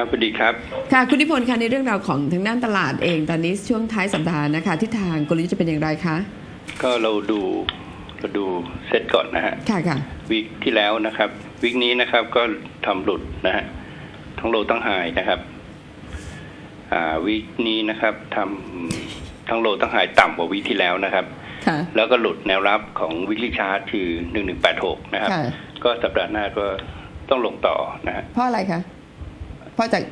ครับสวัสดีครับ ค่ะคุณนิพนธ์คะในเรื่องราวของทางด้านตลาดเองตอนนี้ช่วงท้ายสัปดาห์นะคะทิศทางกลยุทธ์จะเป็นอย่างไรคะ ก็เราดูเราดูเซตก่อนนะฮะค่ะค่ะวีคที่แล้วนะครับวีคนี้นะครับก็ทำหลุดนะฮะทั้งโลทั้งไฮนะครับอ่าวีคนี้นะครับทำทั้งโลทั้งไฮต่ำกว่าวีคที่แล้วนะครับค่ะแล้วก็หลุดแนวรับของวิกฤตชาร์ตคือหนึ่งหนึ่งแปดหกนะครับค่ะก็สัปดาห์หน้าก็ต้องลงต่อนะฮะเพราะอะไรคะเพราะจาก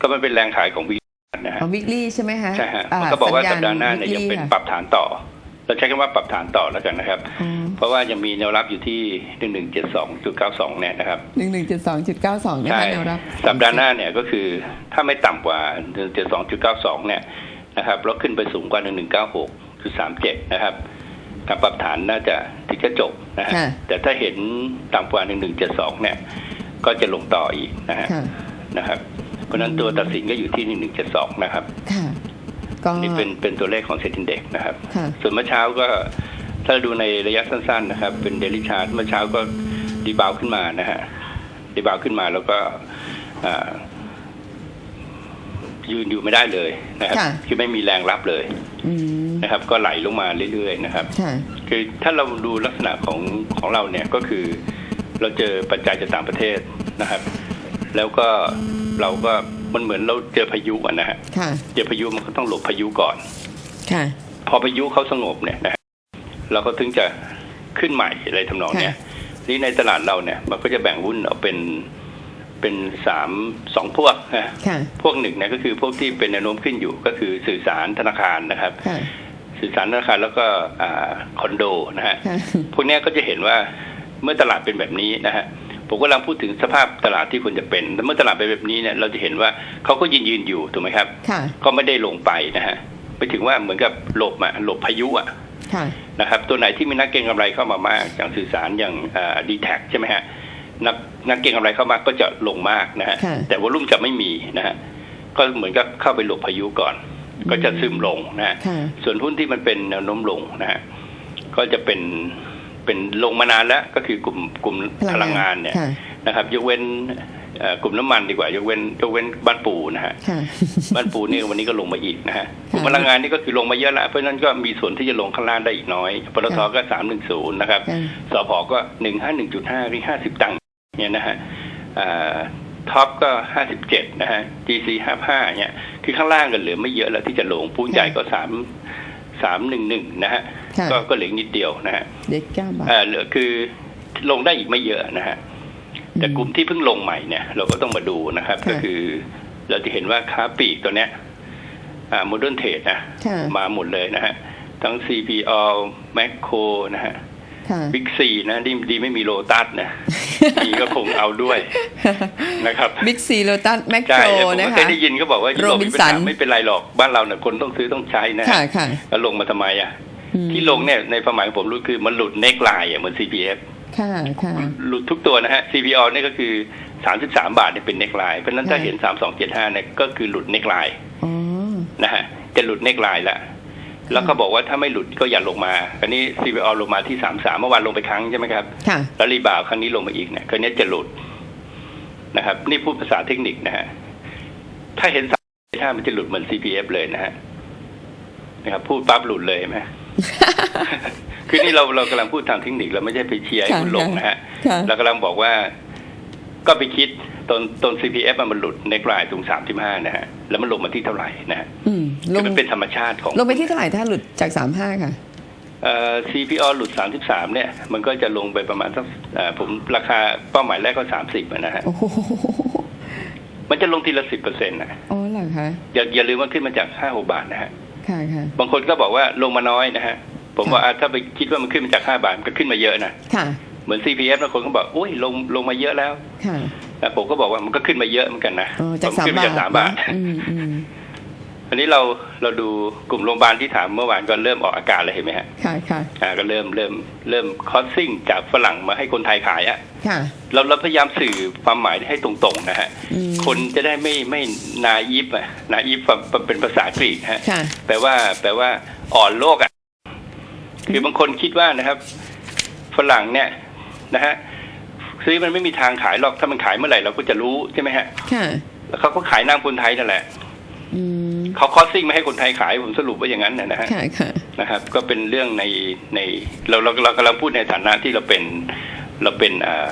ก็มันเป็นแรงขายของวีนะฮะของวิกฤตใช่ไหมคะใช่ฮะอ่มันก็บอกว่าญญสัปดาห์หน้าเนี่ยยัง weekly เป็นค่ะปรับฐานต่อเราใช้คำว่าปรับฐานต่อแล้วกันนะครับอ๋อเพราะว่ายังมีแนวรับอยู่ที่หนึ่งหนึ่งเจ็ดสองจุดเก้าสองเนี่ยนะครับหนึ่งหนึ่งจุดสองจุดเก้าสองนะใช่คะแนวรับ สัปดาห์หน้าเนี่ยก็คือถ้าไม่ต่ำกว่าหนึ่งเจ็ดสองจุดเก้าสองเนี่ยนะครับแล้วขึ้นไปสูงกว่าหนึ่งหนึ่งเก้าหกจุดสามเจ็ดนะครับการปรับฐานน่าจะที่จะจบนะฮะค่ะแต่ถ้าเห็นต่ำกว่าหนึ่งหนึ่งเจ็ดสองเนี่ย ก็จะลงต่ออีกนะฮะค่ะ นะครับเพราะฉะนั้นตัวตัดสินก็อยู่ที่หนึ่งหนึ่งเจ็ดสองนะครับค่ะก็นี่เป็นเป็นตัวเลขของเซ็นดินเด็กนะครับค่ะส่วนเมื่อเช้าก็ถ้าดูในระยะสั้น ๆ นะครับ เป็นเดลิชาร์ตเมื่อเช้าก็ดีบาวขึ้นมานะฮะดีบาวขึ้นมาแล้วก็อ่ายืนอยู่ไม่ได้เลยนะครับค่ะคือไม่มีแรงรับเลยอืมนะครับ ก็ไหลลงมาเรื่อยๆนะครับค่ะคือถ้าเราดูลักษณะของของเราเนี่ยก็คือ เราเจอปัจจัยจากต่างประเทศนะครับ แล้วก็เราก็มันเหมือนเราเจอพายุอะนะฮะค่ะเจอพายุมันก็ต้องหลบพายุก่อน ค่ะ พอพายุเขาสงบเนี่ยนะฮะเราก็ถึงจะขึ้นใหม่อะไรทำนองเนี้ยค่ะนี่ในตลาดเราเนี่ย มันก็จะแบ่งหุ้นออกเป็นเป็นสามสองพวกนะค่ะพวกหนึ่งเนี่ยก็คือพวกที่เป็นแนวโน้มขึ้นอยู่ก็คือสื่อสารธนาคารนะครับค่ะสื่อสารธนาคารแล้วก็อ่าคอนโดนะฮะค่ะพวกเนี้ยก็จะเห็นว่าเมื่อตลาดเป็นแบบนี้นะฮะ ผมกำลังพูดถึงสภาพตลาดที่ควรจะเป็นแต่เมื่อตลาดเป็นแบบนี้เนี่ยเราจะเห็นว่าเขาก็ยืนยืนอยู่ถูกไหมครับค่ะก็ไม่ได้ลงไปนะฮะไปถึงว่าเหมือนกับหลบอะหลบพายุอะค่ะนะครับตัวไหนที่มีนักเก็งกำไรเข้ามามากอย่างสื่อสารอย่างดีแท็ใช่ไหมฮะนักนักเก็งกำไรเข้ามาก็จะลงมากนะฮะค่ะแต่วอลุ่มจะไม่มีนะฮะก็เหมือนกับเข้าไปหลบพายุก่อน ก็จะซึมลงนะฮะค่ะส่วนหุ้นที่มันเป็นแนวโน้มลงนะฮะก็จะเป็น เป็นลงมานานแล้วก็คือกลุ่มกลุ่มพลังงานเนี่ยค่ะนะครับ ยกเว้นเอ่อกลุ่มน้ำมันดีกว่ายกเว้นยกเว้นบ้านปูนะฮะค่ะบ้านปูนี่วันนี้ก็ลงมาอีกนะฮะกค่ะลุ่มพลังงานนี่ก็คือลงมาเยอะแล้วเพราะฉะนั้นก็มีส่วนที่จะลงข้างล่างได้อีกน้อยปตทก็สามหนึ่งศูนย์นะครับค่ะสพก็หนึ่งห้าหนึ่งจุดห้าหรือห้าสิบตังค์เนี่ยนะฮะอ่าท็อปก็ห้าสิบเจ็ดนะฮะ GC ห้าห้าเนี่ยคือข้างล่างกันเหลือไม่เยอะแล้วที่จะลงปูนใหญ่ก็สามสามหนึ่งหนึ่งนะฮะค่ะ ก็ก็เหลือนิดเดียวนะฮะเด็กเก้าบาทอ่าเหลือคือลงได้อีกไม่เยอะนะฮะแต่กลุ่มที่เพิ่งลงใหม่เนี่ย เราก็ต้องมาดูนะครับค่ะก็คือเราจะเห็นว่าค้าปลีกตัวเนี้ยอ่าโมเดิร์นเทรดนะค่ะมาหมดเลยนะฮะทั้ง CPO m a c โ o นะฮะค่ะบิ๊กซีนะดีดีไม่มีโลตัสนะมีก็คงเอาด้วยนะครับบิ๊กซีโลตัสแมคโคใช่รผมนะก็คะเคยได้ยินเขาบอกว่ายุโรปมีปัญหา Robinson ไม่เป็นไรหรอกบ้านเราเนี่ยคนต้องซื้อต้องใช้นะฮะค่ะค่ะแล้วลงมาทำไมอะอืม ที่ลงเนี่ยในความหมายของผมรู้คือมันหลุดเน็กไลน์อะเหมือน CPF ค่ะค่ะหลุดทุกตัวนะฮะ CPO เนี่ยก็คือ33บาทเนี่ยเป็นเน็กไลน์เพราะฉะนั้นถ้าค่ะเห็น3275เนี่ยก็คือหลุดเน็กไลน์อ๋อนะฮะจะหลุดเน็กไลน์ละแล้วก็บอกว่าถ้าไม่หลุดก็อย่าลงมาคราวนี้ CPO ลงมาที่33เมื่อวานลงไปครั้งใช่ไหมครับค่ะแล้วรีบาวด์ครั้งนี้ลงมาอีกเนี่ยคราวนี้จะหลุดนะครับ นี่พูดภาษาเทคนิคนะฮะถ้าเห็นสามถ้ามันจะหลุดเหมือน CPF เลยนะฮะนะครับพูดปั๊บหลุดเลยเห็นไหม คือนี่เราเรากำลังพูดทางเทคนิคเราไม่ใช่ไปเชียร์ให้ค่ะคุณลงนะฮะค่ะเรากำลังบอกว่าก็ไปคิดตนตน CPF อะมันหลุดในกลายตรง35นะฮะแล้วมันลงมาที่เท่าไหร่นะฮะอืมลคืองมันเป็นธรรมชาติของ ลงไปที่เท่าไหร่ถ้าหลุดจากสามห้าค่ะเอ่อ CPO หลุด 33 เนี่ย มันก็จะลงไปประมาณสักเอ่อผมราคาเป้าหมายแรกก็ 30อะนะฮะโอ้โหมันจะลงทีละ 10เปอร์เซ็นต์นะอ๋อเหรอคะอย่าอย่าลืมว่าขึ้นมาจาก 5 6 บาทนะฮะค่ะค่ะ บางคนก็บอกว่าลงมาน้อยนะฮะ ผมค่ะว่าอะถ้าไปคิดว่ามันขึ้นมาจาก5บาทมันก็ขึ้นมาเยอะนะค่ะเหมือน CPF นะคนก็บอกอุ้ยลงลงมาเยอะแล้วค่ะแต่ผมก็บอกว่ามันก็ขึ้นมาเยอะเหมือนกันนะอ๋อจากผมสามขึ้นมาบาท จากสามบาทนะอืมอืมอันนี้เราเราดูกลุ่มโรงพยาบาลที่ถามเมื่อวานก็เริ่มออกอาการเลยเห็นไหมฮะค่ะค่ะอ่าก็เริ่มเริ่มเริ่มคอสซิ่งจากฝรั่งมาให้คนไทยขายอะค่ะเราเราพยายามสื่อความหมายให้ตรงๆนะฮะอืมคนจะได้ไม่ไม่นายิฟอะนายิฟเป็นภาษากรีกฮะค่ะแปลว่า แปลว่าอ่อนโลกอะคือบางคนคิดว่านะครับ ฝรั่งเนี่ยนะฮะซื้อมันไม่มีทางขายหรอกถ้ามันขายเมื่อไหร่เราก็จะรู้ใช่ไหมฮะค่ะแล้วเขาก็ขายน้ำคนไทยนั่นแหละ อืม เขาคอสซิ่งไม่ให้คนไทยขายผมสรุปว่าอย่างนั้นนะฮะค่ะค่ะนะครับ ก็เป็นเรื่องในในเราเราเรากำลังพูดในฐานะที่เราเป็นเราเป็นอ่า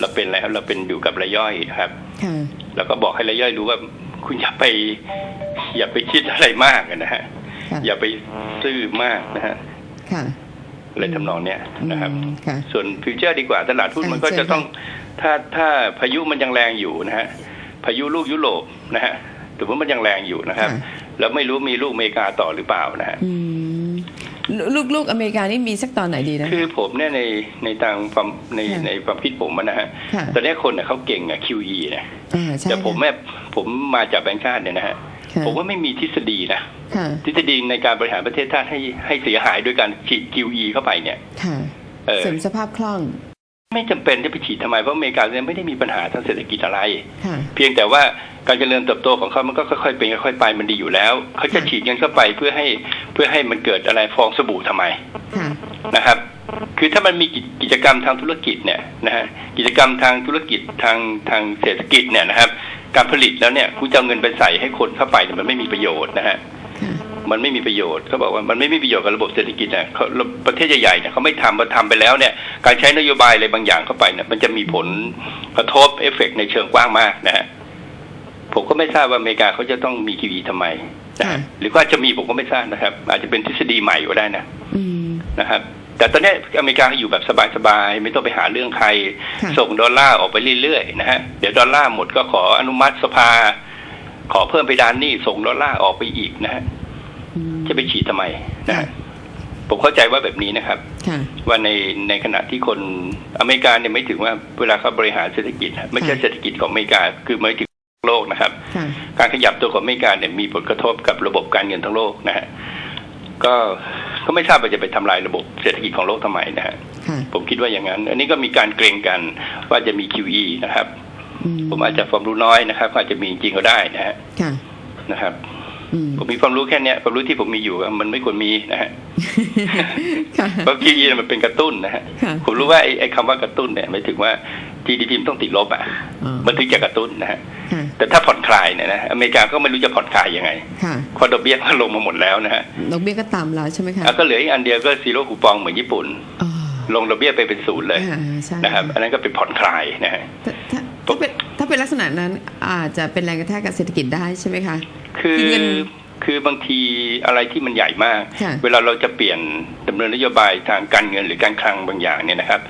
เราเป็นแล้วเราเป็นอยู่กับรายย่อยครับค่ะแล้วก็บอกให้รายย่อยรู้ว่าคุณอย่าไป อย่าไปคิดอะไรมากนะฮะค่ะอย่าไปซื่อมากนะฮะค่ะอะไรทำนองเนี้ยนะครับอืมค่ะส่วนฟิวเจอร์ดีกว่าตลาดหุ้นอะมันก็เชิญจะต้องค่ะถ้าถ้าพายุมันยังแรงอยู่นะฮะพายุลูกยุโรปนะฮะ ถือว่ามันยังแรงอยู่นะครับค่ะแล้วไม่รู้มีลูกอเมริกาต่อหรือเปล่านะฮะอืมลูกลูกอเมริกานี่มีสักตอนไหนดีนะ คือผมเนี่ยในในทางความในค่ะในความคิดผมอะนะฮะค่ะตอนนี้คนเนี่ยเขาเก่งอะ QE นะอ่าใช่แต่ผมค่ะแม่ผมมาจากแบงก์ชาติเนี่ยนะฮะค่ะผมว่าไม่มีทฤษฎีนะค่ะทฤษฎีในการบริหารประเทศชาติให้ให้เสียหายด้วยการฉีด QE เข้าไปเนี่ยค่ะเออเสริมสภาพคล่อง ไม่จำเป็นจะไปฉีดทำไมเพราะอเมริกาเนี่ยไม่ได้มีปัญหาทางเศรษฐกิจอะไรค่ะเพียงแต่ว่า การเจริญเติบโตของเขามันก็ค่อยๆเป็นค่อยๆไปมันดีอยู่แล้วเขาจะค่ะฉีดเงินเข้าไปเพื่อให้เพื่อให้มันเกิดอะไรฟองสบู่ทำไมค่ะนะครับ คือถ้ามันมีกิจกิจกรรมทางธุรกิจเนี่ยนะฮะกิจกรรมทางธุรกิจทางทางเศรษฐกิจเนี่ยนะครับ การผลิตแล้วเนี่ยคุณจะเอาเงินไปใส่ให้คนเข้าไปเนี่ยมันไม่มีประโยชน์นะฮะค่ะมันไม่มีประโยชน์เขาบอกว่ามันไม่มีประโยชน์กับระบบเศรษฐกิจนะเขาประเทศใหญ่ๆเนี่ยเขาไม่ทำมาทำไปแล้วเนี่ย การใช้นโยบายอะไรบางอย่างเข้าไปเนี่ยมันจะมีผลกระทบเอฟเฟกต์ในเชิงกว้างมากนะฮะ ผมก็ไม่ทราบว่าอเมริกาเขาจะต้องมีทีวีทำไมนะค่ะฮะหรือว่าจะมีผมก็ไม่ทราบนะครับ อาจจะเป็นทฤษฎีใหม่ก็ได้นะอืมนะครับ แต่ตอนนี้อเมริกาอยู่แบบสบายๆไม่ต้องไปหาเรื่องใครค่ะส่งดอลลาร์ออกไปเรื่อยๆนะฮะเดี๋ยวดอลลาร์หมดก็ขออนุมัติสภา ขอเพิ่มไปดานหนี้ส่งดอลลาร์ออกไปอีกนะฮะอืมจะไปฉีดทำไมนะค่ะฮะผมเข้าใจว่าแบบนี้นะครับค่ะว่าในในขณะที่คนอเมริกาเนี่ยไม่ถึงว่าเวลาเขาบริหารเศรษฐกิจนะไม่ใช่ค่ะเศรษฐกิจของอเมริกาคือหมายถึง โลกนะครับค่ะการขยับตัวของอเมริกาเนี่ยมีผลกระทบกับระบบการเงินทั้งโลกนะฮะก็ก็ไม่ทราบว่าจะไปทำลายระบบเศรษฐกิจของโลกทำไมนะฮะค่ะผมคิดว่าอย่างนั้น อันนี้ก็มีการเกรงกันว่าจะมี QE นะครับอืผมอาจจะความรู้น้อยนะครับอาจจะมีจริงก็ได้นะฮะค่ะนะครับอืมผมมีความรู้แค่เนี้ยความรู้ที่ผมมีอยู่อะมันไม่ควรมีนะฮะค่ะเพราะ QE เนี่ยมันเป็นกระตุ้นนะฮะค่ะผมรู้ว่าไอ้ไอ้คำว่ากระตุ้นเนี่ยหมายถึงว่า GDP มันต้องติดลบอะอ๋อมันถึงจะกระตุ้นนะฮะค่ะแต่ถ้าผ่อนคลายเนี่ยนะอเมริกาก็ไม่รู้จะผ่อนคลายยังไงค่ะเพราะดอกเบี้ยก็ลงมาหมดแล้วนะฮะดอกเบี้ยก็ต่ำแล้วใช่ไหมคะอะก็เหลืออีกอันเดียวก็ซีโร่คูปองเหมือนญี่ปุ่นอ๋อลงดอกเบี้ยไปเป็นศูนย์เลยอ่าใช่นะครับอันนั้นก็เป็นผ่อนคลายนะฮะถ้าถ้าถ้าเป็นถ้าเป็นลักษณะนั้นอาจจะเป็นแรงกระแทกกับเศรษฐกิจได้ใช่ไหมคะคือคือเงินคือบางทีอะไรที่มันใหญ่มากค่ะเวลาเราจะเปลี่ยนดำเนินนโยบายทางการเงินหรือการคลังบางอย่างเนี่ยนะครับ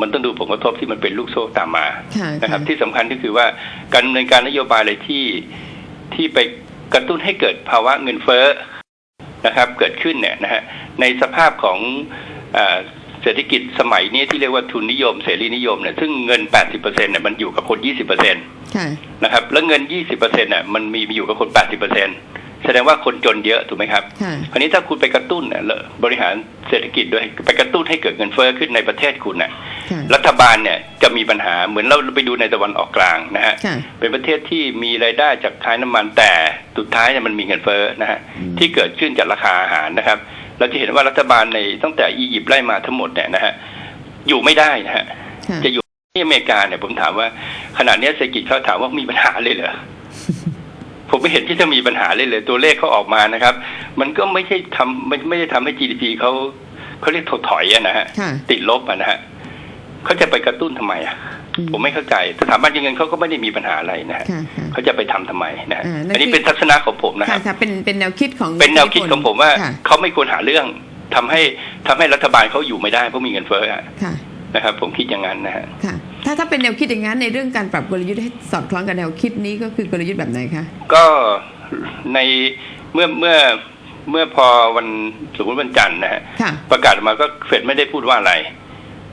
มันต้องดูผลกระทบที่มันเป็นลูกโซ่ตามมาค่ะนะครับค่ะที่สำคัญก็คือว่าการดำเนินการนโยบายอะไรที่ที่ไปกระตุ้นให้เกิดภาวะเงินเฟ้อนะครับ เกิดขึ้นเนี่ยนะฮะในสภาพของเออเศรษฐกิจสมัยนี้ที่เรียกว่าทุนนิยมเสรีนิยมเนี่ยซึ่งเงิน 80%เนี่ยมันอยู่กับคน 20%ค่ะนะครับแล้วเงิน 20%น่ะมันมีอยู่กับคน 80% แสดงว่าคนจนเยอะถูกไหมครับค่ะคราวนี้ถ้าคุณไปกระตุ้นน่ะแล้วบริหารเศรษฐกิจด้วยไปกระตุ้นให้เกิดเงินเฟ้อขึ้นในประเทศคุณน่ะค่ะรัฐบาลเนี่ยจะมีปัญหาเหมือนเราไปดูในตะวันออกกลางนะฮะค่ะเป็นประเทศที่มีรายได้จากขายน้ำมันแต่สุดท้ายเนี่ยมันมีเงินเฟ้อนะฮะอืมที่เกิดขึ้นจากราคาอาหารนะครับ เราจะเห็นว่ารัฐบาลในตั้งแต่อียิปต์ไล่มาทั้งหมดเนี่ยนะฮะอยู่ไม่ได้นะฮะค่ะจะอยู่ที่อเมริกาเนี่ยผมถามว่าขณะเนี้ยเศรษฐกิจเขาถามว่ามีปัญหาเลยเหรอผม ไม่เห็นที่จะมีปัญหาเลยเลยตัวเลขเขาออกมานะครับ มันก็ไม่ใช่ทำไม่ไม่ได้ทำให้ GDP เขาเขาเรียกถดถอยอะนะฮะค่ะติดลบอะนะฮะเขาจะไปกระตุ้นทำไมอะอืมผมไม่เข้าใจสถาบันการเงินเขาก็ไม่ได้มีปัญหาอะไรนะฮะค่ะค่ะเขาจะไปทำทำไมนะฮะอ่านั่นอันนี้คือเป็นทัศนะของผมนะคค่ะรับค่ะเป็นเป็นแนวคิดของเป็นแนวคิดของผมว่าค่ะเขาไม่ควรหาเรื่องทำให้ทำให้รัฐบาลเขาอยู่ไม่ได้เพราะมีเงินเฟ้ออะค่ะ นะครับ ผมคิดอย่างนั้นนะฮะค่ะถ้าถ้าเป็นแนวคิดอย่างนั้นในเรื่องการปรับกลยุทธ์ให้สอดคล้องกับแนวคิดนี้ก็คือกลยุทธ์แบบไหนคะก็ในเมื่อเมื่อเมื่อพอวันสมมติวันจันทร์นะฮะค่ะประกาศออกมาก็เฟดไม่ได้พูดว่าอะไร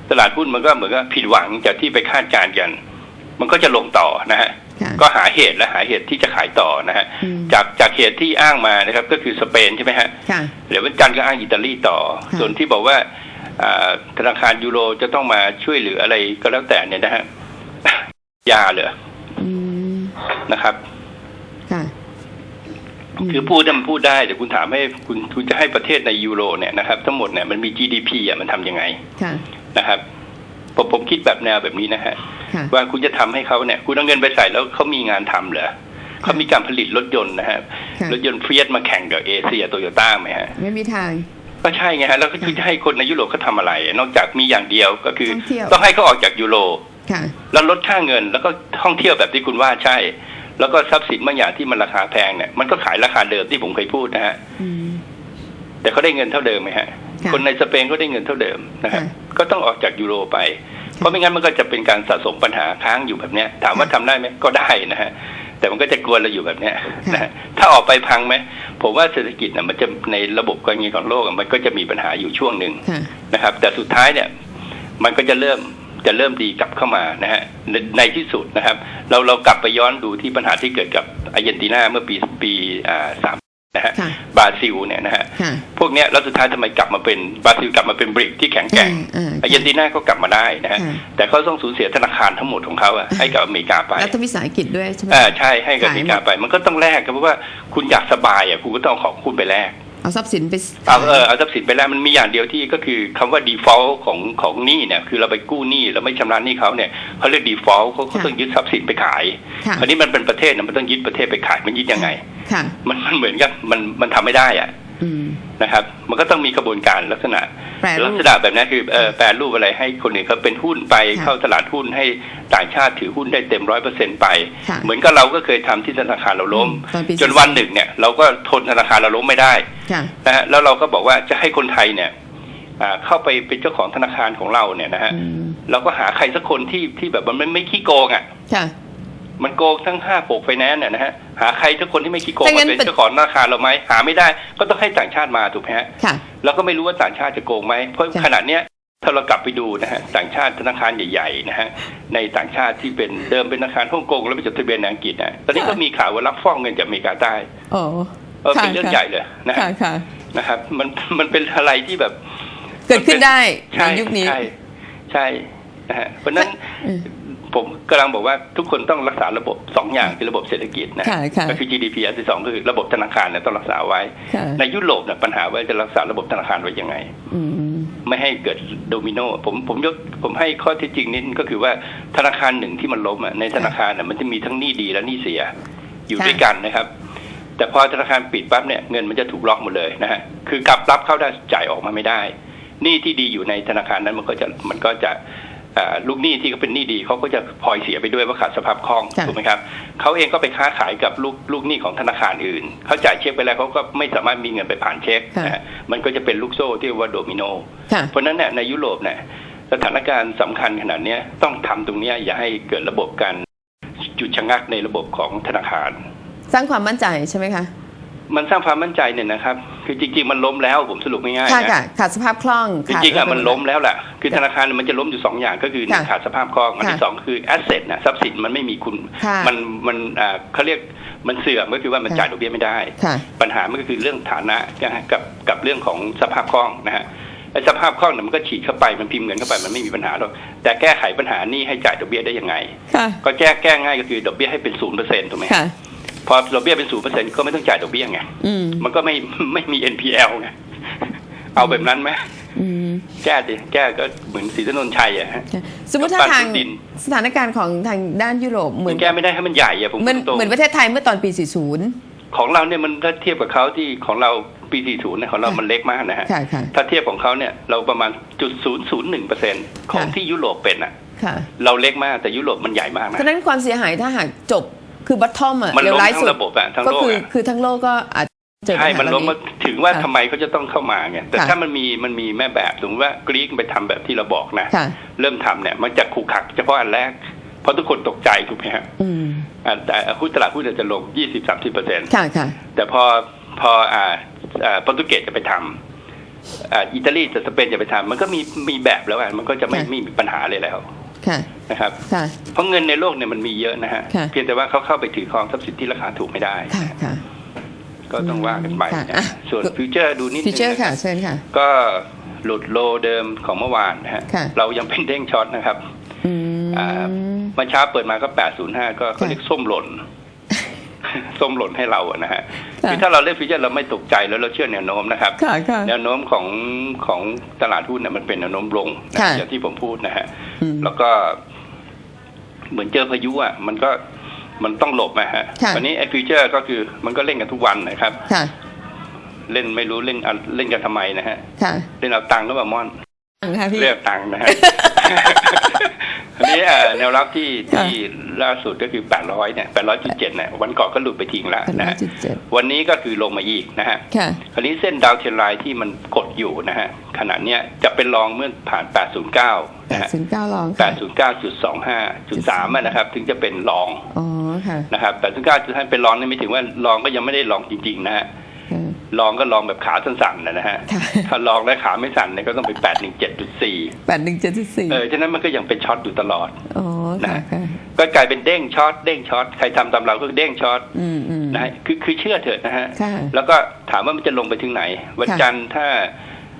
ตลาดหุ้นมันก็เหมือนกับผิดหวังจากที่ไปคาดการณ์กัน มันก็จะลงต่อนะฮะค่ะก็หาเหตุและหาเหตุที่จะขายต่อนะฮะอืมจากจากเหตุที่อ้างมานะครับ ก็คือสเปนใช่ไหมฮะค่ะเดี๋ยววันจันทร์ก็อ้างอิตาลีต่อค่ะส่วนที่บอกว่าอ่า ธนาคารยูโรจะต้องมาช่วยเหลืออะไรก็แล้วแต่เนี่ยนะฮะยาเหรออืมนะครับค่ะมคือพูดเนี่ยมันพูดได้แต่คุณถามให้คุณคุณจะให้ประเทศในยูโรเนี่ยนะครับ ทั้งหมดเนี่ยมันมี GDP อะมันทำยังไงค่ะนะครับผมผมคิดแบบแนวแบบนี้นะฮะค่ะว่าคุณจะทำให้เขาเนี่ย คุณเอาเงินไปใส่แล้วเขามีงานทำเหรอเขามีการผลิตรถยนต์นะฮะค่ะรถยนต์เฟียสมาแข่งกับเอเชียโตโยต้าไหมฮะไม่มีทาง ก็ใช่ไงฮะแล้วก็คือจะให้คนในยุโรปเขาทำอะไร นอกจากมีอย่างเดียวก็คือท่องเที่ยวต้องให้เขาออกจากยูโรค่ะแล้วลดค่าเงินแล้วก็ท่องเที่ยวแบบที่คุณว่าใช่ แล้วก็ทรัพย์สินบางอย่างที่มันราคาแพงเนี่ยมันก็ขายราคาเดิมที่ผมเคยพูดนะฮะอืมแต่เขาได้เงินเท่าเดิมไหมฮะค่ะคนในสเปนก็ได้เงินเท่าเดิมนะครับค่ะก็ต้องออกจากยูโรไป เพราะไม่งั้นมันก็จะเป็นการสะสมปัญหาค้างอยู่แบบเนี้ย ถามว่าทำได้ไหมก็ได้นะฮะ แต่มันก็จะกวนเราอยู่แบบเนี้ยนะฮะถ้าออกไปพังไหมผมว่าเศรษฐกิจนะมันจะในระบบการเงินของโลกอะมันก็จะมีปัญหาอยู่ช่วงหนึ่งค่ะนะครับ แต่สุดท้ายเนี่ย มันก็จะเริ่มจะเริ่มดีกลับเข้ามานะฮะในในที่สุดนะครับ เราเรากลับไปย้อนดูที่ปัญหาที่เกิดกับอาร์เจนตินาเมื่อปีปีอ่าสาม นะฮะค่ะบราซิลเนี่ยนะฮะค่ะพวกเนี้ยแล้วสุดท้ายทำไมกลับมาเป็นบราซิลกลับมาเป็นบริกที่แข็งแกร่งอ่าอ่าอาร์เจนตินาก็กลับมาได้นะฮะค่ะแต่เขาต้องสูญเสียธนาคารทั้งหมดของเขาอะให้กับอเมริกาไปรัฐวิสาหกิจด้วยใช่ไหมอ่าใช่ให้กับอขายเมริกาไป มันก็ต้องแลกกันเพราะว่าคุณอยากสบายอะคุณก็ต้องเอาของคุณไปแลก เอาทรัพย์สินไปเอาเออเอาทรัพย์สินไปแลกมันมีอย่างเดียวที่ก็คือคำว่า default ของของหนี้เนี่ยคือเราไปกู้หนี้แล้วไม่ชำระหนี้เขาเนี่ยเขาเรียก default เขาเขาต้องยึดทรัพย์สินไปขายค่ะคราวนี้มันเป็นประเทศนะมันต้องยึดประเทศไปขายมันยึดยังไงค่ะมันมันเหมือนกับมันมันทำไม่ได้อะอืม นะครับ มันก็ต้องมีกระบวนการลักษณะแปรรูปลักษณะแบบนี้คือเอ่อแปรรูปอะไรให้คนอื่นเขาเป็นหุ้นไปค่ะเข้าตลาดหุ้นให้ต่างชาติถือหุ้นได้เต็มร้อยเปอร์เซ็นไปค่ะเหมือนกับเราก็เคยทำที่ธนาคารเราล้มอืมตอนปีจนวันหนึ่งเนี่ย เราก็ทนธนาคารเราล้มไม่ได้ค่ะนะฮะแล้วเราก็บอกว่าจะให้คนไทยเนี่ยอ่าเข้าไปเป็นเจ้าของธนาคารของเราเนี่ยนะฮะอืมเราก็หาใครสักคนที่ที่แบบมันไม่ไม่ขี้โกงอะค่ะ มันโกงทั้งห้าปกไฟแนนซ์เนี่ยนะฮะหาใครสักคนที่ไม่ขี้โกงถ้างั้มานเป็นเป็นเจ้าของธนาคารเราไหมหาไม่ได้ก็ต้องให้ต่างชาติมาถูกไหมฮะค่ะเราก็ไม่รู้ว่าต่างชาติจะโกงไหมเพราะค่ะขนาดเนี้ยถ้าเรากลับไปดูนะฮะต่างชาติธนาคารใหญ่ๆนะฮะในต่างชาติที่เป็นเดิมเป็นธนาคารฮ่องกงแล้วไปจดทะเบียนในอังกฤษนะตอนนี้ก็มีข่าวว่ารับฟ้องเงินจากอเมริกาใต้โอ้เออเป็นเรื่องใหญ่เลยนะฮะค่ะค่ะนะครับมันมันเป็นอะไรที่แบบ เกิดขึ้นได้ใช่ในยุคนี้ใช่ใช่นะฮะเพราะฉะนั้นเออ ผมกำลังบอกว่าทุกคนต้องรักษาระบบสองอย่างคือระบบเศรษฐกิจนะค่ะค่ะก็คือ GDP อันที่สองก็คือระบบธนาคารเนี่ยต้องรักษาไว้ค่ะในยุโรปเนี่ยปัญหาว่าจะรักษาระบบธนาคารไว้ยังไงอืมไม่ให้เกิดโดมิโนผมผมยกผมให้ข้อเท็จจริงนิดก็คือว่าธนาคารหนึ่งที่มันล้มอะในธนาคารน่ะมันจะมีทั้งหนี้ดีและหนี้เสีย อยู่ค่ะด้วยกันนะครับ แต่พอธนาคารปิดปั๊บเนี่ยเงินมันจะถูกล็อกหมดเลยนะฮะคือกลับรับเข้าได้จ่ายออกมาไม่ได้หนี้ที่ดีอยู่ในธนาคารนั้นมันก็จะมันก็จะอ่า ลูกหนี้ที่เขาเป็นหนี้ดีเขาก็จะพลอยเสียไปด้วยว่าขาดสภาพคล่องค่ะถูกไหมครับเขาเองก็ไปค้าขายกับลูกลูกหนี้ของธนาคารอื่นเขาจ่ายเช็คไปแล้วเขาก็ไม่สามารถมีเงินไปผ่านเช็คนะฮะมันก็จะเป็นลูกโซ่ที่เรียกว่าโดมิโนค่ะเพราะฉะนั้นเนี่ยในยุโรปเนี่ยสถานการณ์สำคัญขนาดเนี้ยต้องทำตรงเนี้ยอย่าให้เกิดระบบการหยุดชะงักในระบบของธนาคาร สร้างความมั่นใจใช่ไหมคะ มันสร้างความมั่นใจเนี่ยนะครับ คือจริง ๆ มันล้มแล้วผมสรุปง่ายค่ะๆค่ะนะขาดสภาพคล่องจริงๆอะมันล้มแล้วแหละคือธนาคารมันจะล้มอยู่สองอย่างก็คือหนึ่งค่ะขาดสภาพคล่องอันที่ค่ะสองคือแอสเซทนะทรัพย์สินมันไม่มีคุณค่ะมันมันอ่าเขาเรียกมันเสื่อมก็คือว่ามันค่ะจ่ายดอกเบี้ยไม่ได้ค่ะปัญหามันก็คือเรื่องฐานะนะฮะกับกับเรื่องของสภาพคล่องนะฮะไอ้สภาพคล่องเนี่ยมันก็ฉีดเข้าไปมันพิมพ์เงินเข้าไปมันไม่มีปัญหาหรอกแต่แก้ไขปัญหานี้ให้จ่ายดอกเบี้ยได้ยังไงค่ะก็แก้แก้ง่ายก็คือดอกเบี้ยให้เป็นศูนย์เปอร์เซ็นต์ถูกไหมค่ะ พอดอกเบี้ยเป็นศูนย์เปอร์เซ็นต์ก็ไม่ต้องจ่ายดอกเบี้ยไงอืมมันก็ไม่ไม่มี NPL ไงเอาแบบนั้นไหมอืมแก้ดิแก้ก็เหมือนศรีถนนชัยอะฮะค่ะสมมติถ้ากับทางปานดินสถานการณ์ของทางด้านยุโรปเหมืมัอนนแก้ไม่ได้ให้มันใหญ่อะผมเหมือนพูดตรงเหมือนประเทศไทยเมื่อตอนปี 40 ของเราเนี่ยมันถ้าเทียบกับเขาที่ของเราปี 40เนี่ยของเราค่ะมันเล็กมากนะฮะค่ะค่ะถ้าเทียบของเขาเนี่ยเราประมาณจุดศูนย์ศูนย์หนึ่งเปอร์เซ็นของค่ะที่ยุโรปเป็นอะค่ะเราเล็กมากแต่ยุโรปมันใหญ่มากนะฉะนั้นความเสียหายถ้าหากจบ คือบัตทอมอะมันเลวล้มร้ายทั้สุงดระบบอะทั้งก็โลกคืออะคือทั้งโลกก็อาจจะเจอปัญใช่หามันเหล้ล่ามมานี้ถึงว่าค่ะทำไมเขาจะต้องเข้ามาไงแต่ค่ะถ้ามันมีมันมีแม่แบบสมมติว่ากรีกไปทำแบบที่เราบอกนะค่ะเริ่มทำเนี่ยมันจะขู่ขักเฉพาะอันแรก เพราะทุกคนตกใจถูกไหมฮะอืมอ่าแต่หุ้นตลาดหุ้นอาจจะลง20-30เปอร์เซ็นต์ค่ะค่ะแต่พอพออ่าอ่าโปรตุเกสจะไปทำอ่าอิตาลีจะสเปนจะไปทำมันก็มีมีแบบแล้วอะมันก็จะไม่ค่ะไม่มีปัญหาเลยแล้ว ค่ะนะครับค่ะเพราะเงินในโลกเนี่ยมันมีเยอะนะฮะค่ะเพียงแต่ว่าเขาเข้าไปถือครองทรัพย์สินที่ราคาถูกไม่ได้ค่ะค่ะ ก็ต้องว่ากันไปค่ะนะอะ ส่วนฟิวเจอร์ดูนิดนึฟีงเจอร์นะค่ะเชิญค่ะ ก็หลุดโลเดิมของเมื่อวานนะฮะค่ะ เรายังเป็นเด้งช็อตนะครับ อืมอ่าเมื่อเช้าเปิดมาก็ 805 ก็เขาค่ะเรียกส้มหล่น ส้มหล่นให้เราอะนะฮะ ค่ะคือถ้าเราเล่นฟิวเจอร์เราไม่ตกใจแล้วเราเชื่อแนวโน้มนะครับค่ะค่ะแนวโน้มของของตลาดหุ้นเนี่ยมันเป็นแนวโน้มลงนะค่ะอย่างที่ผมพูดนะฮะอืมแล้วก็เหมือนเจอพายุอะมันก็มันต้องหลบนะฮะค่ะวันนี้ไอ้ฟิวเจอร์ก็คือมันก็เล่นกันทุกวันนะครับค่ะเล่นไม่รู้เล่นอะเล่นกันทำไมนะฮะค่ะเล่นเอาตังค์ก็แบบม่อนค่ะพี่เรียกตังค์นะฮะ อันนี้เอ่อแนวรับที่ค่ะที่ล่าสุดก็คือ 800 เนี่ย 800.7 เนี่ย วันก่อนก็หลุดไปทิ้งแล้วพันนะห้าฮะจุดเจ็ดวันนี้ก็คือลงมาอีกนะฮะค่ะคราวนี้เส้นดาวเทรนไลน์ที่มันกดอยู่นะฮะ ขณะเนี้ยจะเป็นรองเมื่อผ่าน 809แปนะดฮะศูนย์เก้าลองค่ะ809.25.3อะนะครับ ถึงจะเป็นรอง อ๋อ ค่ะ นะครับ 809.5 เป็นรองนี่ไม่ถึงว่ารองก็ยังไม่ได้รองจริง ๆ นะฮะ ค่ะรองก็รองแบบขาสั้นๆนะฮะค่ะถ้ารองและขาไม่สั่นเนี่ยก็ต้องไป817.4แปดหนึ่งเจ็ดจุดสี่เออฉะนั้นมันก็ยังเป็นช็อตอยู่ตลอดอ๋อค่ะค่ะก็กลายเป็นเด้งช็อตเด้งช็อตใครทำตามเราก็เด้งช็อตอืมอืมนะฮะคือคือเชื่อเถอะนะฮะค่ะแล้วก็ถามว่ามันจะลงไปถึงไหน วันค่ะจันทร์ถ้า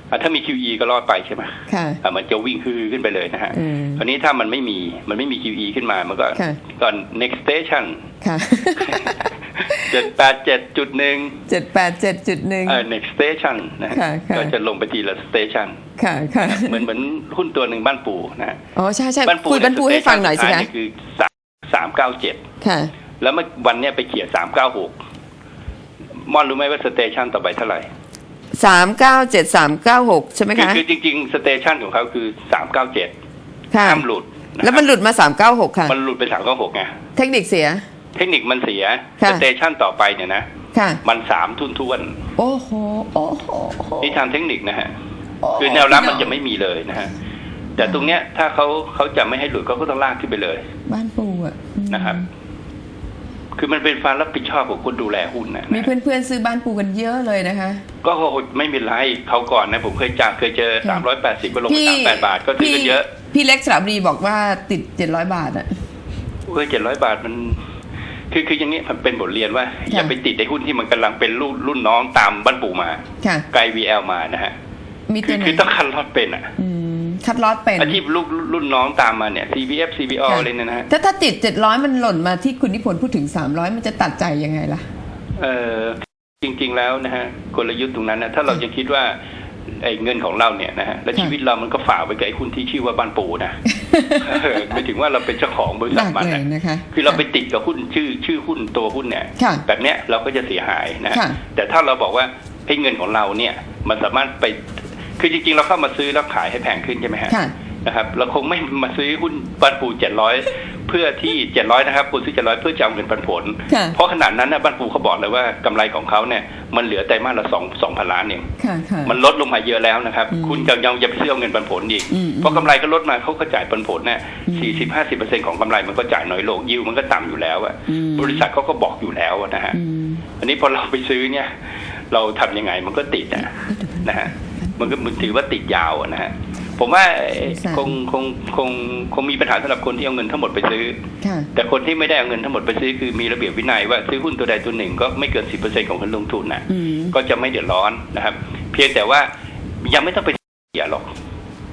อะถ้ามี QE ก็รอดไปใช่ไหมค่ะอะมันจะวิ่งฮือขึ้นไปเลยนะฮะอืมคราวนี้ถ้ามันไม่มี มันไม่มี QE ขึ้นมา มันก็ค่ะก็ next station ค่ะ เจ็ดแปดเจ็ดจุดหนึ่งเจ็ดแปดเจ็ดจุดหนึ่งเออ next station นะฮะค่ะค่ะก็จะลงไปทีละ station ค่ะค่ะเหมือนเหมือนหุ้นตัวหนึ่งบ้านปู่นะฮะอ๋อใช่ใช่บ้านปู่คุยบ้านปูให้ฟังหน่อยสิสุดคะท้าคือสามสามเก้าเจ็ดค่ะ แล้วเมื่อวันเนี้ยไปเขียนสามเก้าหกมอนรู้ไหมว่าสเตชันต่อไปเท่าไหร่สามเก้าเจ็ดสามเก้าหกใช่ไหมคือคะคือจริงๆสเตชันของเขาคือสามเก้าเจ็ดค่ะห้ามหลุดะครับแล้วมันหลุดมาสามเก้าหกค่ะ มันหลุดไปสามเก้าหกไง เทคนิคเสีย เทคนิคมันเสียค่ะสเตชันต่อไปเนี่ยนะค่ะมันสามทุนทวนโอ้โหโอ้โหนี่ทางเทคนิคนะฮะคือแนวรับมันจะไม่มีเลยนะฮะแต่ตรงเนี้ยถ้าเขาเขาจะไม่ให้หลุดเขาก็ต้องลากขึ้นไปเลย บ้านปูอะอืมนะครับ คือมันเป็นความรับผิดชอบของคนดูแลหุ้นนะมีเพื่อนๆซื้อบ้านปูกันเยอะเลยนะคะ ก็ไม่มีไรเขาก่อนนะ ผมเคยจากเคยเจอสามร้อยแปดสิบก็ลงไปสามแปดบาทก็ซื้อกันเยอะ พี่เล็กสระบุรีบอกว่าติดเจ็ดร้อยบาทอะเฮ้ยเจ็ดร้อยบาทมัน คือคืออย่างนี้มันเป็นบทเรียนว่า อย่าไปติดในหุ้นที่มันกำลังเป็นรุ่นรุ่นน้องตามบ้านปู่มาค่ะไกล VL มานะฮะมีคืตัวอไหนคือต้องคันรอดเป็นอะอืมคัดลอตเป็นอาชีพลูกรุ่นน้องตามมาเนี่ย CPF CPO ค่ะอะไรเนี่ยนะฮะถ้าถ้าติดเจ็ดร้อยมันหล่นมาที่คุณนิพนธ์พูดถึงสามร้อยมันจะตัดใจยังไงล่ะ เออจริง ๆ แล้วนะฮะกลยุทธ์ตรงนั้นนะถ้าเรายังคิดว่า ไอ้เงินของเราเนี่ยนะฮะและค่ะชีวิตเรามันก็ฝากไปกับไอ้หุ้นที่ชื่อว่าบ้านปู่นะเออไม่ถึงว่าเราเป็นเจ้าของบริหษัทนักมันเลยนะนะคะคือเราไปติดกับหุ้นชื่อชื่อหุ้นตัวหุ้นเนี่ยค่ะแบบเนี้ยเราก็จะเสียหายนะค่ะแต่ถ้าเราบอกว่าไอ้เงินของเราเนี่ยมันสามารถไปคือจริงๆ เราเข้ามาซื้อแล้วขายให้แพงขึ้นใช่ไหมฮะค่ะ นะครับเราคงไม่มาซื้อหุ้นบ้านปูเจ็ดร้อยเพื่อที่เจ็ดร้อยนะครับปูซื้อเจ็ดร้อยเพื่อจะเอาเงินปันผลค่ะเพราะขนาดนั้นนะบ้านปูเขาบอกเลยว่ากำไรของเขาเนี่ยมันเหลือไตรมาสละสองสองพันล้านเองค่ะค่ะมันลดลงมาเยอะแล้วนะครับอืมคุณจะยังจะไปซื้อเอาเงินปันผลอีกอืมเพราะกำไรก็ลดมาเขาก็จ่ายปันผลเนี่ยอืมสี่สิบห้าสิบเปอร์เซ็นของกำไรมันก็จ่ายน้อยลงยิวมันก็ต่ำอยู่แล้วอะอืมบริษัทเขาก็บอกอยู่แล้วอะนะฮะอืมอันนี้พอเราไปซื้อเนี่ย เราทำยังไงมันก็ติดนะนะฮะมันก็มันถือว่าติดยาวอะนะฮะ ผมว่าเอ่อใช่คงคงคงคงมีปัญหาสำหรับคนที่เอาเงินทั้งหมดไปซื้อค่ะแต่คนที่ไม่ได้เอาเงินทั้งหมดไปซื้อคือมีระเบียบวินัยว่าซื้อหุ้นตัวใดตัวหนึ่งก็ไม่เกินสิบเปอร์เซ็นของเงินลงทุนนะอืมก็จะไม่เดือดร้อนนะครับ เพียงแต่ว่ายังไม่ต้องไปเสียหรอก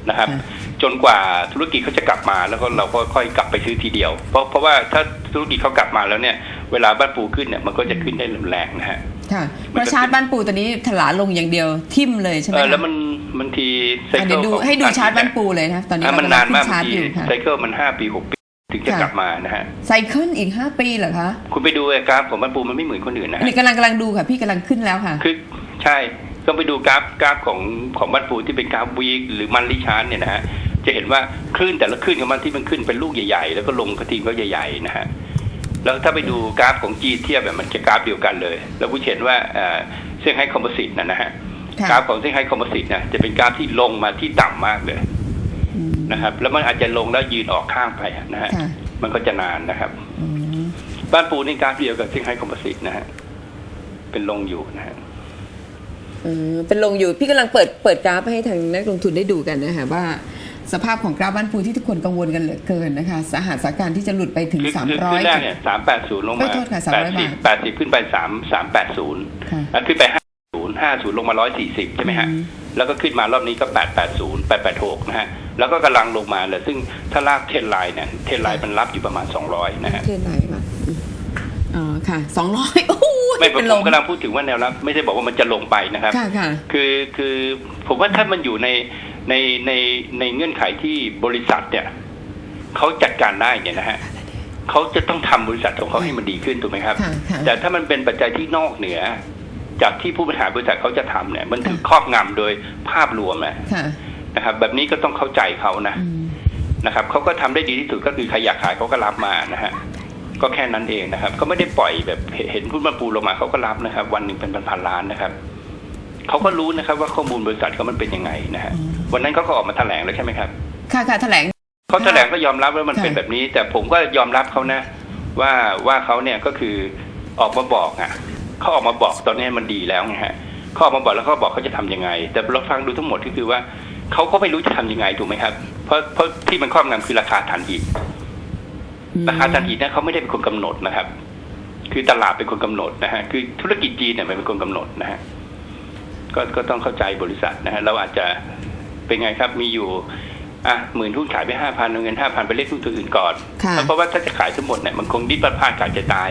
นะครับค่ะจนกว่าธุรกิจเขาจะกลับมาแล้วก็เราก็ค่อยกลับไปซื้อทีเดียว เพราะเพราะว่าถ้าธุรกิจเขากลับมาแล้วเนี่ยเวลาบ้านปูขึ้นเนี่ยมันก็จะขึ้นได้แรงนะฮะ ค่ะเพราะชาร์จบ้านปูตัวนี้ถลาลงอย่างเดียวทิ่มเลยใช่ไหมเออคะแล้วมันมันทีไซอะเคิเดี๋ยลวดูของให้ดูกชาร์จบ้านปูเลยนะตอนนี้อะมันนานมากชาบางร์จทีอยู่ค่ะไซเคิลมันห้าปีหกปีถึงจะค่ะกลับมานะฮะไซเคิลอีกห้าปีเหรอคะ คุณไปดูไอ้กราฟของบ้านปูมันไม่เหมือนคนอื่นนะฮะนี่กำลังกำลังดูค่ะ พี่กำลังขึ้นแล้วค่ะ คือใช่ต้องไปดูกราฟกราฟของของบ้านปูที่เป็นกราฟวีคหรือมันลิชาร์ตเนี่ยนะฮะจะเห็นว่าคลื่นแต่ละคลื่นของมันที่มันขึ้นเป็นลูกใหญ่ ๆ แล้วก็ลงกระทิงก็ใหญ่ ๆ นะฮะ แล้วถ้าไปดูกราฟของจีเทียบแบบมันจะกราฟเดียวกันเลยแล้วผู้เห็นว่าเอ่อเซี่ยงไฮ้คอมโพสิตนะนะฮะค่ะกราฟของเซี่ยงไฮ้คอมโพสิตนะจะเป็นกราฟที่ลงมาที่ต่ำมากเลยอืมนะครับ แล้วมันอาจจะลงแล้วยืนออกข้างไปนะฮะค่ะมันก็จะนานนะครับอืมบ้านปูนี่กราฟเดียวกับเซี่ยงไฮ้คอมโพสิตนะฮะเป็นลงอยู่นะฮะเออเป็นลงอยู่พี่กำลังเปิดเปิดกราฟให้ทางนักลงทุนได้ดูกันนะคะว่า สภาพของกราฟบ้านปูที่ทุกคนกังวลกันเหลือเกินนะคะสหัสการณ์ที่จะหลุดไปถึงคือสามคือร้อคืยอแรกเนี่ยสามแปดศูนย์ลงไม่มาโทษค่ะแปด300สิบบาทแปดสิบขึ้นไปสามสามแปดศูนย์ค่ะแล้วขึ้นไปห้าศูนย์ห้าศูนย์ลงมาร้อยสี่สิบใช่ไหมฮะอืมแล้วก็ขึ้นมารอบนี้ก็แปดแปดศูนย์แปดแปดหกนะฮะ แล้วก็กำลังลงมาเลย ซึ่งถ้าลากเทรนไลน์เนี่ย เทรนไลน์มันรับอยู่ประมาณสองร้อยนะฮะ เทรนไหนมาอืมอ๋ออ๋อค่ะสองร้อยโอ้โหไม่ผมเป็นผลมมกำลังพูดถึงว่าแนวรับ ไม่ได้บอกว่ามันจะลงไปนะครับ ค่ะค่ะคือ คือ ผมว่าถ้ามันอยู่ใน ในในในเงื่อนไขที่บริษัทเนี่ยเขาจัดการได้เนี่ยนะฮะเขาจะต้องทำบริษัทของเขาให้มันดีขึ้นถูกไหมครับค่ะค่ะแต่ถ้ามันเป็นปัจจัยที่นอกเหนือ จากที่ผู้บริหารบริษัทเขาจะทำเนี่ย มันถือครอบงำโดยภาพรวมนะค่ะนะครับ แบบนี้ก็ต้องเข้าใจเขานะอืมนะครับเขาก็ทำได้ดีที่สุดก็คือใครอยากขายเขาก็รับมานะฮะก็แค่นั้นเองนะครับ ก็ไม่ได้ปล่อยแบบเห็นเห็นพูดมาปูลงมาเขาก็รับนะครับ วันหนึ่งเป็นพันๆล้านนะครับเขาก็รู้นะครับ ว่าข้อมูลบริษัทเขามันเป็นยังไงนะฮะ วันนั้นเขาก็ออกมาแถลงแล้วใช่ไหมครับ ค่ะค่ะแถลงเขาแถลงก็ยอมรับว่ามันค่ะเป็นแบบนี้ แต่ผมก็ยอมรับเขานะ ว่าว่าเขาเนี่ยก็คือออกมาบอกอะเขาออกมาบอกตอนนี้มันดีแล้วไงฮะเขาออกมาบอกแล้วเขาบอกเขาจะทำยังไง แต่เราฟังดูทั้งหมดก็คือว่าเขาก็ไม่รู้จะทำยังไงถูกไหมครับ เพราะเพราะที่มันครอบงำคือราคาถ่านหินอืมราคาถ่านหินเนี่ยเขาไม่ได้เป็นคนกำหนดนะครับ คือตลาดเป็นคนกำหนดนะฮะคือธุรกิจจีนเนี่ยมันเป็นคนกำหนดนะฮะก็ก็ต้องเข้าใจบริษัทนะฮะเราอาจจะ เป็นไงครับมีอยู่อะหมื่นหุ้นขายไปห้าพันเอาเงินห้าพันไปเล่นหุ้นตัวอื่นก่อนค่ะเพราะว่าถ้าจะขายทั้งหมดเนี่ยมันคงดิ้นพลาดกาจะตาย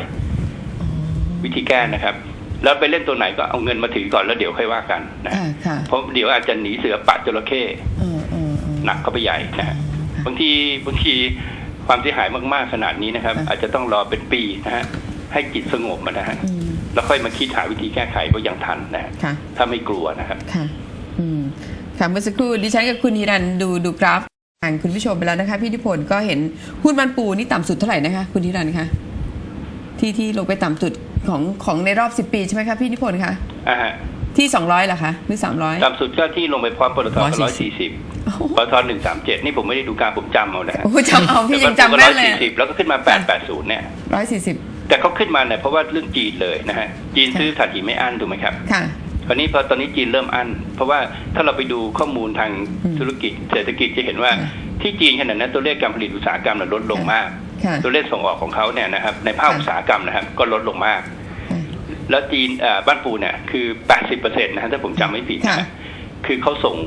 วิธีแก้นะครับ แล้วไปเล่นตัวไหนก็เอาเงินมาถือก่อนแล้วเดี๋ยวค่อยว่ากันนะค่ะค่ะเพราะเดี๋ยวอาจจะหนีเสือปัดจระเข้เออเออเออหนักเข้าไปใหญ่นะฮะบางทีบางทีความเสียหายมากๆขนาดนี้นะครับค่ะอาจจะต้องรอเป็นปีนะฮะให้จิตสงบมานะฮะอืมแล้วค่อยมาคิดหาวิธีแก้ไขเพราะยังทันนะฮะค่ะถ้าไม่กลัวนะครับค่ะอืม ค่ะเมื่อสักครู่ดิฉันกับคุณฮิรันดูดูกราฟทางคุณผู้ชมไปแล้วนะคะ พี่นิพนธ์ก็เห็นหุ้นมันปูนี่ต่ำสุดเท่าไหร่นะคะคุณฮิรันคะที่ที่ลงไปต่ำสุดของของในรอบสิบปีใช่ไหมคะพี่นิพนธ์คะอ่าฮะที่สองร้อยเหรอคะหรือสามร้อยต่ำสุดก็ที่ลงไปพร้อมปตทร้อยสี่สิบโอ้โหปตทหนึ่งสามเจ็ดนี่ผมไม่ได้ดูการผมจำเอานะฮะโอ้โหจำเอาพี่ยังจำแม่นเลยสี่สิบแล้วก็ขึ้นมาแปดแปดศูนย์เนี่ยร้อยสี่สิบแต่เขาขึ้นมาเนี่ยเพราะว่าเรื่องจีนเลยนะฮะจีนค่ะซื้อถ่านหินไม่อั้นถูกไหมครับค่ะ คราวนี้พอตอนนี้จีนเริ่มอั้นเพราะว่าถ้าเราไปดูข้อมูลทางอืมธุรกิจเศรษฐกิจจะเห็นว่าค่ะที่จีนขนาดนั้นตัวเลขการผลิตอุตสาหกรรมน่ะลดลงมากค่ะตัวเลขส่งออกของเขาเนี่ยนะครับในภาคค่ะอุตสาหกรรมนะครับก็ลดลงมากค่ะแล้วจีนเอ่อบ้านปูเนี่ยคือ 80เปอร์เซ็นต์นะฮะถ้าผมจำไม่ผิดนะค่ะฮะคือเขาส่ง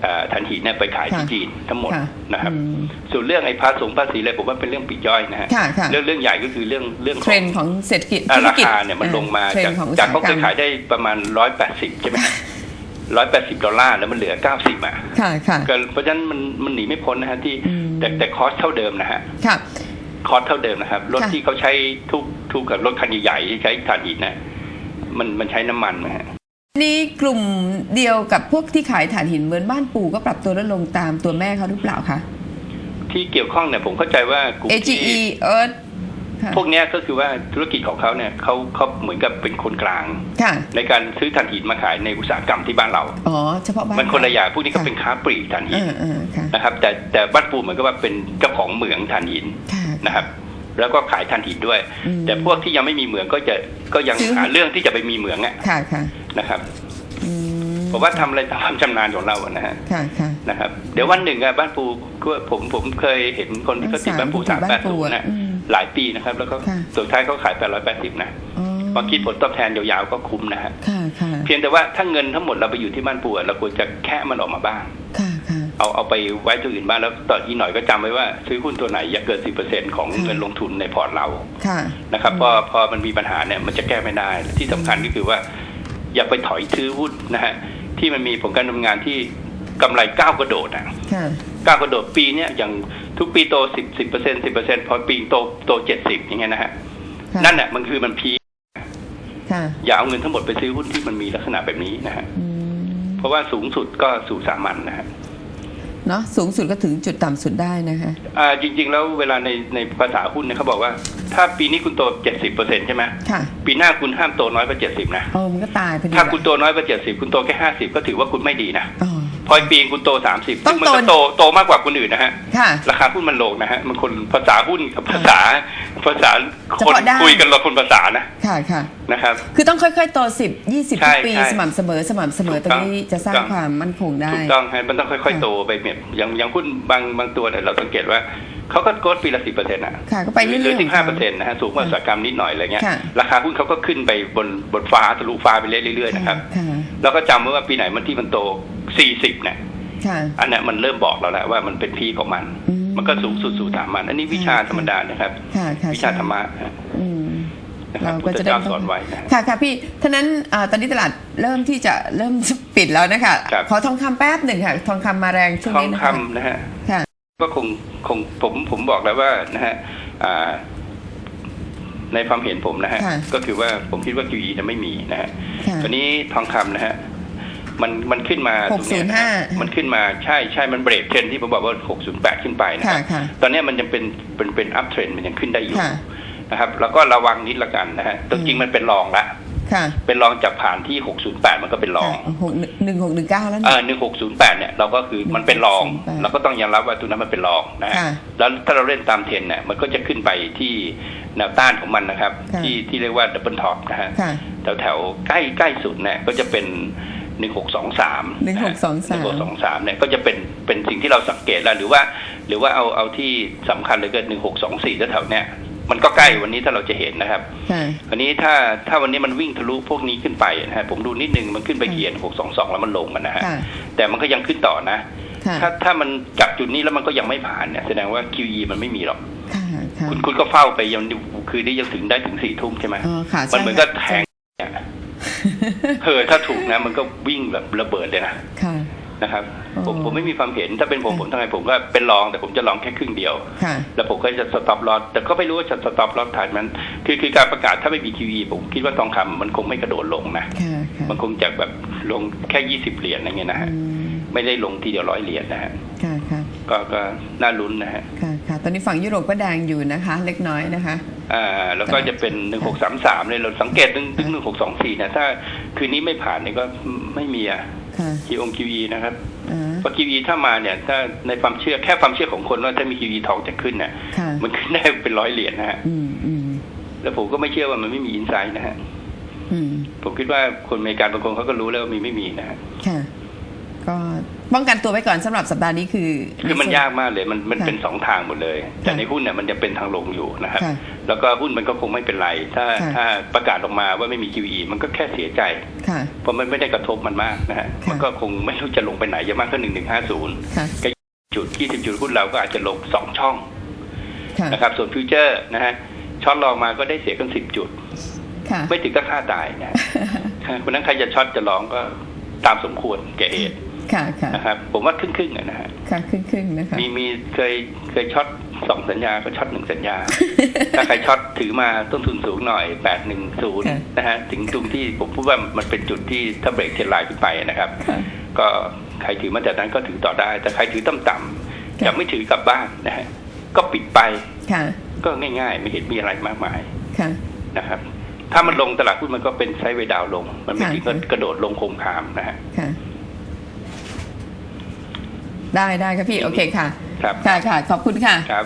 เอ่อถ่านหินเนี่ยไปขายที่ค่ะจีนทั้งหมดค่ะนะครับอืมส่วนเรื่องไอ้ภาษีภาษีอะไรผมว่าเป็นเรื่องปลีกย่อยนะฮะค่ะค่ะเรื่องเรื่องใหญ่ก็คือเรื่องเรื่องขเทรอนงด์ของเศรษฐกิจอ่าธุรรากิจคาเนี่ยมันลงมาเทรนจากด์ของอุตจากสาหเขากเครรยมขายได้ประมาณร้อยแปดสิบใช่ไหมร้อยแปดสิบดอลลาร์แล้วมันเหลือเก้าสิบอะค่ะค่ะก็เพราะฉะนั้นมันมันหนีไม่พ้นนะฮะที่อืมแต่แต่คอสเท่าเดิมนะฮะค่ะคอสเท่าเดิมนะครับ รถค่ะที่เขาใช้ทุกทุกกับรถคันใหญ่ๆที่ใช้ถ่านหินนะมันมันใช้น้ำมันนะฮะ นี่กลุ่มเดียวกับพวกที่ขายถ่านหินเหมือนบ้านปู่ก็ปรับตัวลดลงตามตัวแม่เขาหรือเปล่าคะที่เกี่ยวข้องเนี่ยผมเข้าใจว่ากลุ่มที่ AGE Earth ค่ะพวกเนี้ยก็คือว่าธุรกิจของเขาเนี่ยเขาเขาเหมือนกับเป็นคนกลางค่ะในการซื้อถ่านหินมาขายในอุตสาหกรรมที่บ้านเราอ๋อเฉพาะบ้านมันคนละอย่างพวกนี้ก็ค่ะเป็นค้าปลีกถ่านหิเอนอเออค่ะนะครับ แต่แต่บ้านปูเหมือนกับว่าเป็นเจ้าของเหมืองถ่านหินค่ะนะครับ แล้วก็ขายถ่านหินด้วยอืมแต่พวกที่ยังไม่มีเหมืองก็จะก็ยังซื้อหาเรื่องที่จะไปมีเหมืองอะค่ะค่ะ นะครับอืมผมว่าทำอะไรตามความชำนาญของเราอะนะฮะค่ะค่ะนะครับ เดี๋ยววันหนึ่งอะบ้านปูก็ผมผมเคยเห็นคนที่เขาติดบ้านปูสามแปดศูนย์นะอืมหลายปีนะครับ แล้วก็ค่ะสุดท้ายเขาขายแปดร้อยแปดสิบนะอ๋อพอคิดผลตอบแทนยาวๆก็คุ้มนะฮะค่ะค่ะเพียงแต่ว่าถ้าเงินทั้งหมดเราไปอยู่ที่บ้านปูอะเราควรจะแค่มันออกมาบ้างค่ะค่ะเอาเอาไปไว้ตัวอื่นบ้างแล้วต่ออีกหน่อยก็จำไว้ว่า ซื้อหุ้นตัวไหนอย่าเกินสิบเปอร์เซ็นของค่ะเงินลงทุนในพอร์ตเราค่ะนะครับพอพอมันมีปัญหาเนี่ยมันจะแก้ไม่ได้และที่สำคัญก็คือว่า อย่าไปถอยซื้อหุ้นนะฮะที่มันมีผลการดำเนินงานที่กำไรก้าวกระโดดอะค่ะ ก้าวกระโดดปีเนี้ยอย่างทุกปีโตสิบสิบเปอร์เซ็นสิบเปอร์เซ็นพอปีโตโตเจ็ดสิบอย่างเงี้ยนะฮะค่ะ นั่นแหละมันคือมันพีคค่ะอย่าเอาเงินทั้งหมดไปซื้อหุ้นที่มันมีลักษณะแบบนี้นะฮะอืมเพราะว่าสูงสุดก็สู่สามัญนะฮะ เนาะสูงสุดก็ถึงจุดต่ำสุดได้นะคะ อ่าจริง ๆ แล้วเวลาในในภาษาหุ้นเนี่ยเขาบอกว่า ถ้าปีนี้คุณโตเจ็ดสิบเปอร์เซ็นใช่ไหมค่ะปีหน้าคุณห้ามโตน้อยกว่าเจ็ดสิบนะ โอ้มันก็ตายพอดีถ้าละคุณโตน้อยกว่าเจ็ดสิบคุณโตแค่ห้าสิบก็ถือว่าคุณไม่ดีนะอ๋อ พออีกปีคุณโตสามสิบต้ซึ่องงมันก็โตโตโตมากกว่าคนอื่นนะฮะ ค่ะ ราคาหุ้นมันลงนะฮะมันคนภาษาหุ้นกับภาษา ภาษาเฉคนพาะด้านคุยกันเราคนภาษานะค่ะค่ะนะครับ คือต้องค่อยๆโตสิบยี่สิบใช่ทุกปีใช่สม่ำเสมอสม่ำเสมอถูตรกงต้องนี้จะสร้างถูกต้องความมั่นคงได้ถูกต้องฮะมันต้องค่อยค่ะๆโตไปแบบอย่างอย่างหุ้นบางบางตัวเนี่ยเราสังเกตว่าเขาก็โกดปีละสิบเปอร์เซ็นต์อะค่ะก็ไปเรื่อยๆหรือสิบขห้าองเปอร์เซ็นต์นะฮะสูงกว่าอุตสาหกรรมนิดหน่อยอะไรเงี้ยค่ะราคาหุ้นเขาก็ขึ้นไปบนบนฟ้าทะลุฟ้าไปเรื่อยๆนะครับค่ะแล้วก็จำไว้ว่าปีไหนมันที่มันโตสี่สิบเนี่ยค่ะอันเนี้ยมันเริ่มบอกเราแล้วว่ามันเป็นพีของมันอื มันก็สูงสุดสู่สามัญอันนี้วิชาธรรมดานะครับค่ะค่ะวิชาธรรมะฮะอืมนะครับเราพุก็ทธจะได้เจ้าไม่ต้สอองนไว้นะฮะค่ะค่ะพี่ท่านั้นเอ่อตอนนี้ตลาดเริ่มที่จะเริ่มปิดแล้วนะคะครับขอทองคำแป๊บหนึ่งค่ะ ทองคำมาแรงช่วงทองนี้นะคำคะนะฮะค่ะก็คงคงผมผมบอกแล้วว่านะฮะอ่าในความเห็นผมนะฮะค่ะก็คือว่าผมคิดว่า QE จะไม่มีนะฮะค่ะตอนนี้ทองคำนะฮะ มันมันขึ้นมาตรงเนี้ยนะฮะ605มันขึ้นมาใช่ใช่มันเบรกเทรนด์ที่ผมบอกว่า608ขึ้นไปนะค่ะครับค่ะตอนเนี้ยมันยังเป็นเป็นเป็นอัพเทรนด์มันยังขึ้นได้อยู่ค่ะนะครับ แล้วก็ระวังนิดละกันนะฮะจริงๆมันเป็นรองละค่ะเป็นรองจากผ่านที่ 608 มันก็เป็นรองหกหนึ่งหกหนึ่งเก้าแล้วเอนะอหนึ่งหกศูนย์แปดเนี่ยเราก็คือมันเป็นรอง1608เราก็ต้องยอมรับว่าตัวนั้นมันเป็นรองนะฮะค่ะแล้วถ้าเราเล่นตามเทรนด์เนี่ยมันก็จะขึ้นไปที่แนวต้านของมันนะครับค่ะที่ที่เรียกว่าดับเบิลท็อปนะฮะค่ะแถวแถวๆใกล้ใกล้สุดเนี่ยก็จะเป็น หนึ่งหกสองสาม1623หนึ่งหกสองสามเนี่ยก็จะเป็นเป็นสิ่งที่เราสังเกตแล้วหรือว่า หรือว่าเอาเอาที่สำคัญเลยก็หนึ่งหกสองสี่แถวๆเนี่ยมันก็ใกล้วันนี้ถ้าเราจะเห็นนะครับค่ะอันนี้ถ้าถ้าวันนี้มันวิ่งทะลุพวกนี้ขึ้นไปนะฮะผมดูนิดนึงมันขึ้นไปเขียนหกสองสองแล้วมันลงกันนะฮะค่ะแต่มันก็ยังขึ้นต่อนะค่ะถ้าถ้ามันจับจุดนี้แล้วมันก็ยังไม่ผ่านเนี่ยแสดงว่า QE มันไม่มีหรอกค่ะค่ะคุณคุณก็เฝ้าไปยังคืนนี้ยังถึงได้ถึงสี่ทุ่มใช่ไหมอ๋อค่ะมันใช่เหมือนก็แทงเนี่ย เออถ้าถูกนะ มันก็วิ่งแบบระเบิดเลยนะค่ะ นะครับอ๋อผมผมไม่มีความเห็นถ้าเป็นผมค่ะผมทำไงผมก็เป็นรองแต่ผมจะลองแค่ครึ่งเดียวค่ะแล้วผมก็จะสต็อปลอสแต่ก็ไม่รู้ว่าจะสต็อปลอสทันมัน คือคือการประกาศถ้าไม่มี QE ผมคิดว่าทองคำมันคงไม่กระโดดลงนะค่ะค่ะมันคงจะแบบลงแค่ยี่สิบเหรียญอะไรเงี้ยนะฮะอืมไม่ได้ลงทีเดียวร้อยเหรียญนะฮะค่ะค่ะก็ก็น่าลุ้นนะฮะค่ะค่ะตอนนี้ฝั่งยุโรปก็แดงอยู่นะคะ เล็กน้อยนะคะ อ่าแล้วก็จะเป็นหนึ่งหกสามสามเลยเราสังเกตถึงถึงหนึ่งหกสองสี่เนี่ยถ้าคืนนี้ไม่ผ่านเนี่ยก็ไม่มีอะค่ะคีองคิวีนะครับอ่าเพราะคิวีถ้ามาเนี่ย ถ้าในความเชื่อแค่ความเชื่อของคนว่าถ้ามีคิวีทองจะขึ้นเนี่ยค่ะมันขึ้นได้เป็นร้อยเหรียญนะฮะอืมอืมแล้วผมก็ไม่เชื่อว่ามันไม่มีอินไซด์นะฮะอืมผมคิดว่าคนอเมริกันบางคนเขาก็รู้แล้วว่ามีไม่มีนะฮะค่ะ ก็ป้องกันตัวไว้ก่อนสำหรับสัปดาห์นี้คือ คือมันยากมากเลยมันมันค่ะเป็นสองทางหมดเลย แต่ค่ะในหุ้นเนี่ยมันจะเป็นทางลงอยู่นะครับค่ะแล้วก็หุ้นมันก็คงไม่เป็นไร ถ้าค่ะถ้าประกาศออกมาว่าไม่มี QE มันก็แค่เสียใจค่ะเพราะมันไม่ได้กระทบมันมากนะฮะค่ะมันก็คงไม่รู้จะลงไปไหนจะมากก็หนึ่งหนึ่งห้าศูนย์ค่ะจุดยี่สิบจุดหุ้นเราก็อาจจะลงสองช่องค่ะนะครับส่วนฟิวเจอร์นะฮะช็อตลองมาก็ได้เสียกันสิบจุดค่ะไม่ถึงก็ค่าตายนะฮะคนนั้นใครจะช็อตจะลองก็ตามสมควรแก่เหตุ ค่ะค่ะนะครับผมว่าครึ่งๆอะนะฮะค่ะครึ่งครึ่งๆนะคะมีมีเคยเคยช็อตสองสัญญาก็ช็อตหนึ่งสัญญา ถ้าใครช็อตถือมาต้นทุนสูงหน่อยแปดหนึ่งศูนย์ค่ะนะฮะถึงตรงที่ผมพูดว่ามันเป็นจุดที่ถ้าเบรกเทรนไลน์ขึ้นไปนะครับค่ะก็ใครถือมาแต่นั้นก็ถือต่อได้ แต่ใครถือต่ำๆค่ะจะไม่ถือกลับบ้านนะฮะก็ปิดไปค่ะก็ง่ายๆ ไม่เห็นมีอะไรมากมายค่ะนะครับ ถ้ามันลงตลาดหุ้นมันก็เป็นไซด์เวย์ดาวน์ลง มันไม่ค่ะถึงกับกระโดดลงโคมคามนะฮะค่ะ ได้ได้ค่ะพี่โอเคค่ะครับค่ะค่ะขอบคุณค่ะ ครับ